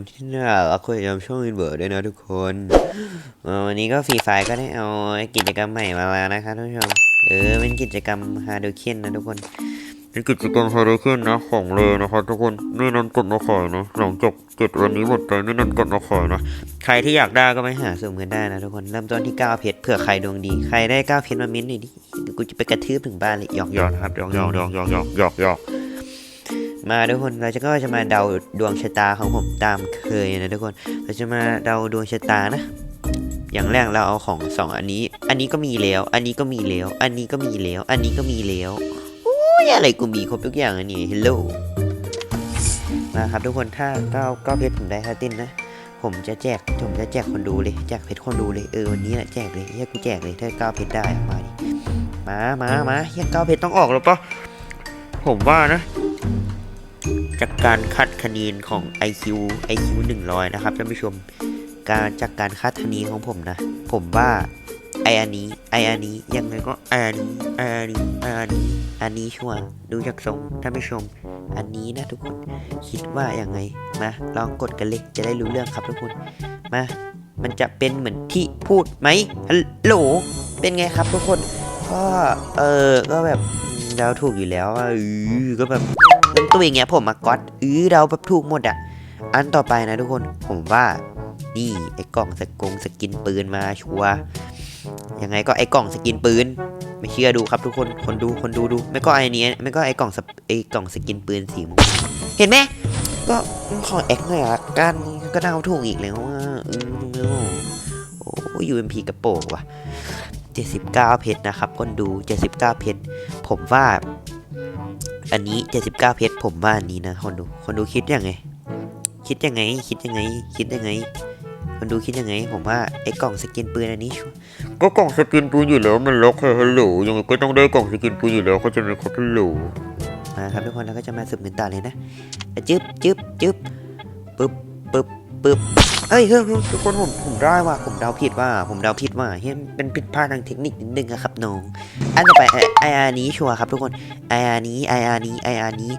มที่น่ารักคุยชมช่องอินเวอร์ด้วยนะทุกคนเอ่อวันนี้ก็ฟรีไฟก็ได้เอากิจกรรมใหม่มาแล้วนะครับท่านผู้ชมเออเป็นกิจกรรมฮาร์ดเคนนะทุกคนเป็นกิจกรรมฮาริเคนนะของเลนะครับทุกคนนี่นำกดมาขายนะหลังจบเจ็ดวันนี้หมดไปนี่นำกดมาขายนะใครที่อยากได้ก็ไปหาสุ่มกันได้นะทุกคนเริ่มต้นที่9เพชรเผื่อใครดวงดีใครได้9เพชรมามิ้นท์หน่อยดิเดี๋ยวกูจะไปกระทืบถึงบ้านเลยหยอกหหยยออกกนะครับหยอกหยอกหยอกหยอกหยอกหยอกหยอก มาทุกคนเราจะก็จะมาเดาดวงชะตาของผมตามเคยนะทุกคน เราจะมาเดาดวงชะตานะ อย่างแรกเราเอาของสองอันนี้ อันนี้ก็มีแล้ว อันนี้ก็มีแล้ว อันนี้ก็มีแล้ว อันนี้ก็มีแล้วโอ้ยอะไรกูมีครบทุกอย่างอันนี้ฮัลโหลมาครับทุกคนถ้าเก้าเก้าเพชรผมได้ฮาตินนะผมจะแจกผมจะแจกคนดูเลยแจกเพชรคนดูเลยเออวันนี้แหละแจกเลยเฮียกูแจกเลยถ้าเก้าเพชรได้อะมาดิมามามาเฮียเก้าเพชรต้องออกแล้วปะผมว่านะ จากการคัดคะแนนของ IQ IQ 100 นะครับท่านผู้ชม การจากการคัดคะแนนของผมนะ ผมว่าไออันนี้ไออันนี้ยังไงก็ไออันนี้ไออันนี้ไออันนี้อันนี้ชัวร์ดูจากทรงท่านผู้ชม อันนี้นะทุกคนคิดว่าอยังไงมาลองกดกันเลยจะได้รู้เรื่องครับทุกคนมามันจะเป็นเหมือนที่พูดไหมฮัลโหลเป็นไงครับทุกคนก็เออก็แบบเราถูกอยู่แล้วอะอือก็แบบ เป็นตัวอย่างเงี้ยผมมาก๊อตอื้อเราแบบถูกหมดอะ อันต่อไปนะทุกคนผมว่านี่ไอ้กล่องสกงสกินปืนมาชัวยังไงก็ไอ้กล่องสกินปืน ไม่เชื่อดูครับทุกคนคนดูคนดูดู ไม่ก็ไอ้นี้ไม่ก็ไอ้กล่องสปไอ้กล่องสกินปืนสีม่วงเห็นไหมก็ขอแอคหน่อยละกันก็เดาถูกอีกแล้วว่าอืมโอ้ยูเอ็มพีกระโปงว่ะ79 เพชรนะครับ คนดู 79 เพชรผมว่า อันนี้ 79 เพชรผมว่าอันนี้นะคนดูคนดูคิดยังไง คิดยังไง คิดยังไง คิดยังไง คนดูคิดยังไง ผมว่าไอ้กล่องสกินปืนอันนี้ชัวร์ก็กล่องสกินปืนอยู่แล้วมันล็อกให้ฮัลโหลยังไงก็ต้องได้กล่องสกินปืนอยู่แล้วเขาจะมีครับฮัลโหลมาครับทุกคนเราก็จะมาสืบเงินต่อเลยนะจึ๊บจึ๊บจึ๊บปึ๊บปึ๊บ ปึ๊บเฮ้ยเฮ้ยทุกคนผมผมได้ว่าผมเดาผิดว่าผมเดาผิดว่าเฮ้ยเป็นผิดพลาดทางเทคนิคนิดนึงอะครับน้อง อันต่อไปไออาร์นี้ชัวร์ครับทุกคนไออาร์นี้ไออาร์นี้ไออาร์นี้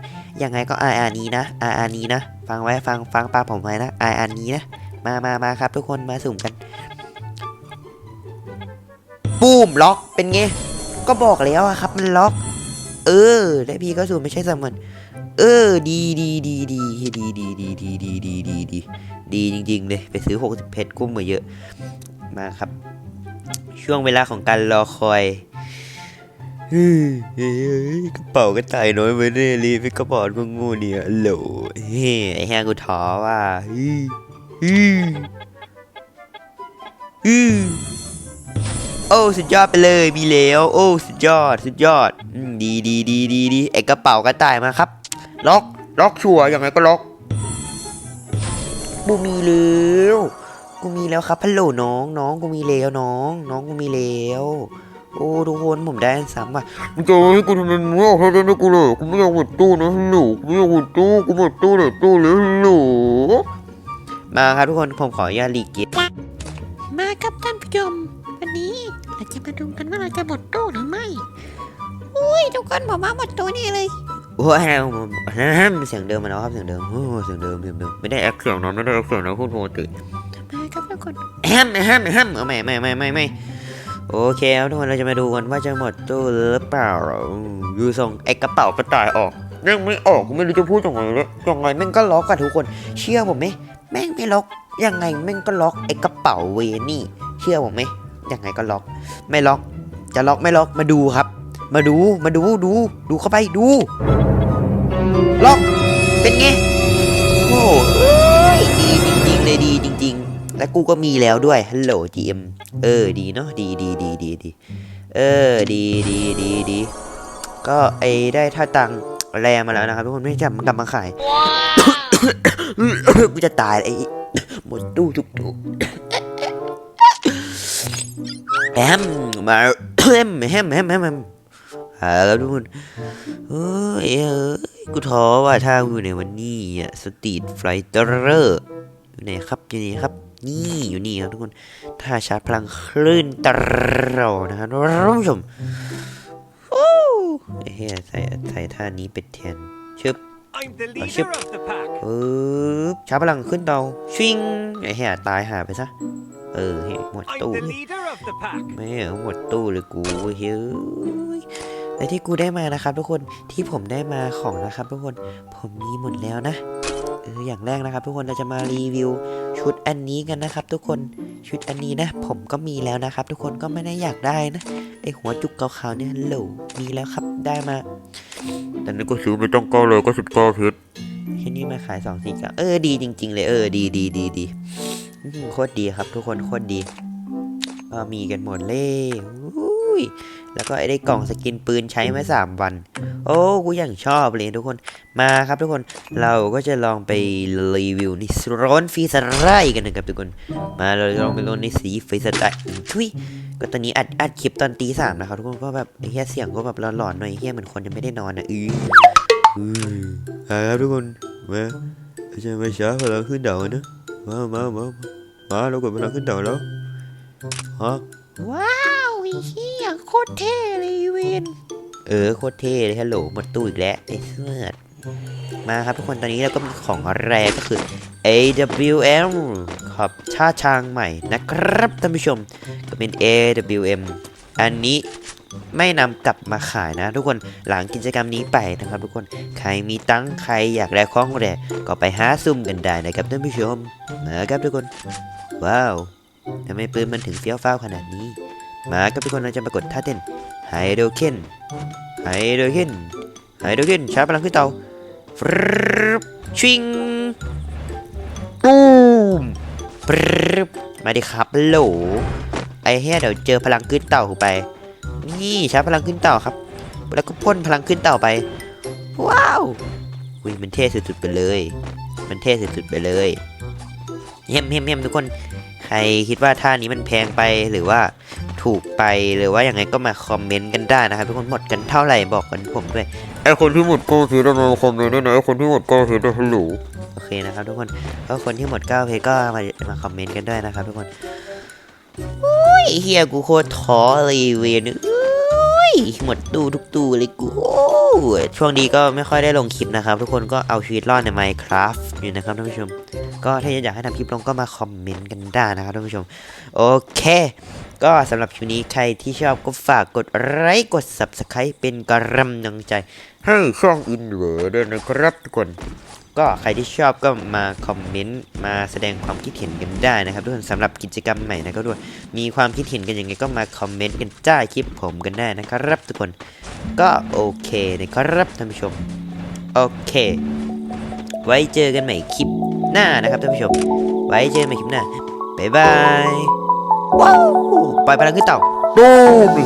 ยังไงก็ไออาร์นี้นะไออาร์นี้นะ ฟังไว้ฟังฟังปาผมไว้นะไออาร์นี้นะมามามาครับ ทุกคนมาสุ่มกันปูมล็อกเป็นไงก็บอกแล้วอะครับมันล็อก เออได้พี่ก็สุ่มไม่ใช่สมันเออดีดีดีดีดีดีดีดีดีดีดี ดีจริงๆเลยไปซื้อ 60 เพชรกุ้มมาเยอะมาครับ ช่วงเวลาของการรอคอยกระเป๋าก็ตายน้อยไปเรื่อยรีบไปกระเป๋ากูงูเนี่ยโหลเฮ้ไอ้แฮงกูท้อว่าโอ้สุดยอดไปเลยมีแล้วโอ้สุดยอดสุดยอดดีดีดีดีดีไอ้กระเป๋ากระต่ายมาครับ ล็อกล็อกชัวร์ยังไงก็ล็อก กูมีแล้วกูมีแล้วครับพัลโหลน้องน้องกูมีแล้วน้อง น้องกูมีแล้วโอ้ทุกคนผมได้อันซ้ำว่ะมึงจะเอาให้กูทำไมมึงไม่เอาให้ได้กูเลยกูไม่อยากหมดตู้นะฮัลโหลกูไม่อยากหมดตู้กูหมดตู้เลยตู้เลยฮัลโหลมาครับทุกคนผมขออนุญาตรีเกตมาครับท่านผู้ชมวันนี้เราจะมาดูกันว่าเราจะหมดตู้หรือไม่อุ้ยทุกคนผมว่าหมดตู้นี่เลย ว้าวฮัมเสียงเดิมมาแล้วครับเสียงเดิมโอ้เสียงเดิมเสียงเดิมไม่ได้แอคเสียงนะไม่ได้แอคเสียงนะพูดปกติมาครับทุกคนแฮมแฮมแฮมเอาไม่ไม่ไม่ไม่ไม่โอเคครับทุกคนเราจะมาดูกันว่าจะหมดตู้หรือเปล่ายูทรงไอ้กระเป๋ากระต่ายออกยังไม่ออกไม่รู้จะพูดยังไงเลยยังไงแม่งก็ล็อกอะทุกคน เชื่อผมไหมแม่งไม่ล็อกยังไงแม่งก็ล็อกไอ้กระเป๋าเวนี่ เชื่อผมไหมยังไงก็ล็อก ไม่ล็อก จะล็อกไม่ล็อกมาดูครับ มาดูมาดูดูดูเข้าไปดูล็อกเป็นไงโอ้เอ้ยดีจริงๆเลยดีจริง ๆ และกูก็มีแล้วด้วยฮัลโหลจีเอ็มเออดีเนาะดีดีดีดีดีเออดีดีดีดีก็ไอได้ท่าตังค์แรมาแล้วนะครับทุกคนไม่จำมันกลับมาขายกูจะตายไอ้หมดตู้ทุกตู้แฮมมาแฮมแฮมแฮมแฮมแฮม หาแล้วทุกคนเฮ้ยเอ้ยกูท้อว่าถ้ากูอยู่ในวันนี้อะสตรีทไฟเตอร์อยู่ไหนครับอยู่นี่ครับนี่อยู่นี่ครับทุกคนถ้าชาร์จพลังคลื่นตรอนะครับท่านผู้ชมโอ้เฮ้ยใส่ใส่ท่านี้เป็นแทนชึบ I'm the ship. leader of the pack. ปึ๊บชาร์จพลังขึ้นเตาชิงไอ้เหี้ยตายหาไปซะเออเฮ้ยหมดตู้ไม่เอหมดตู้เลยกูเฮ้ย และที่กูได้มานะครับทุกคนที่ผมได้มาของนะครับทุกคนผมมีหมดแล้วนะเอออย่างแรกนะครับ ทุกคนเราจะมารีวิวชุดอันนี้กันนะครับ ทุกคนชุดอันนี้นะ ผมก็มีแล้วนะครับ ทุกคนก็ไม่ได้อยากได้นะไอหัวจุกขาวๆเนี่ยโหลมีแล้วครับได้มาอันนี้ก็ซื้อไม่ต้องเก้าเลยก็สิบเก้าเพชรแค่นี้มาขายสองสี่เก้าเออดีจริง ๆ เลยเออดีดีดีดีอื้อหือโคตรดีครับ ทุกคนโคตรดีก็มีกันหมดเลยอุ้ย แล้วก็ไอ้ได้กล่องสกินปืนใช้มาสามวัน โอ้กูอย่างชอบเลยทุกคนมาครับทุกคนเราก็จะลองไปรีวิวในร้อนฟรีสไลด์กันนะครับทุกคน มาเราลองไปลงในสีฟรีสไลด์ทุยก็ตอนนี้อัดอัดคลิปตอนตีสามนะครับทุกคนก็แบบไอ้เหี้ยเสียงก็แบบหลอนๆหน่อยไอ้เหี้ยเหมือนคนยังไม่ได้นอนอะอืออือครับทุกคนมาเราจะมาช้าพลังขึ้นเดานะมามามามาเรากดพลังขึ้นเดาแล้วฮะว้าวไอ้เหี้ยโคตรเท่เลยเวนเออโคตรเท่เลยฮัลโหลหมดตู้อีกแล้วไอ้เสื้อมาครับทุกคนตอนนี้เราก็มีของแรกก็คือ AWM ขอบชาชางใหม่นะครับท่านผู้ชมก็เป็น AWM อันนี้ไม่นำกลับมาขายนะ ทุกคนหลังกิจกรรมนี้ไปนะครับ ทุกคนใครมีตังค์ใครอยากได้ของแรกก็ไปหาซุ่มกันได้นะครับท่านผู้ชมนะครับทุกคน ว้าวทำไมปืนมันถึงเฟี้ยวฟ้าวขนาดนี้ มาครับทุกคนเราจะมากดท่าเต้นไฮโดรเคนไฮโดรเคนไฮโดรเคนชาร์จพลังขึ้นเตาฟรึบชิงตูมปรึบมาดิครับโหลไอ้เฮียเดี๋ยวเจอพลังขึ้นเต่าไป นี่ชาร์จพลังขึ้นเต่าครับ แล้วก็พ่นพลังขึ้นเต่าไป ว้าวอุ้ยมันเท่สุดๆไปเลย มันเท่สุดๆไปเลยเฮ้มเฮ้มเฮ้มทุกคนใครคิดว่าท่านี้มันแพงไปหรือว่า ถูกไปหรือว่าอย่างไงก็มาคอมเมนต์กันได้นะครับทุกคนหมดกันเท่าไหร่บอกกันผมด้วยไอคนที่หมดเก้าเพชรเอามาคอมเมนต์ด้วยนะไอคนที่หมดเก้าเพชรอะฮัลโหลโอเคนะครับทุกคนก็คนที่หมด9เพจก็มามาคอมเมนต์กันด้วยนะครับทุกคนอุ้ยเฮียกูโคตรท้อเลยเวนอุ้ยหมดตู้ทุกตู้เลยกูโอ้ยช่วงนี้ก็ไม่ค่อยได้ลงคลิปนะครับ ทุกคนก็เอาชีวิตรอดใน Minecraft อยู่นะครับท่านผู้ชม ก็ถ้าอยากให้ทำคลิปลงก็มาคอมเมนต์กันได้นะครับท่านผู้ชม โอเค ก็สำหรับคลิปนี้ใครที่ชอบก็ฝากกดไลค์กด Subscribe เป็นกำลังใจ ให้ช่องอินเวอร์ด้วยนะครับทุกคนก็ใครที่ชอบก็มาคอมเมนต์มาแสดงความคิดเห็นกันได้นะครับทุกคนสำหรับกิจกรรมใหม่นะก็ด้วย มีความคิดเห็นกันยังไงก็มาคอมเมนต์กันใต้คลิปผมกันได้นะครับทุกคนก็โอเคนะครับท่านผู้ชม โอเค ไว้เจอกันใหม่คลิป หน้านะครับท่านผู้ชม ไว้เจอกันใหม่คลิปหน้าบ๊ายบายว้าวปล่อยพลังขึ้นเต่าตูม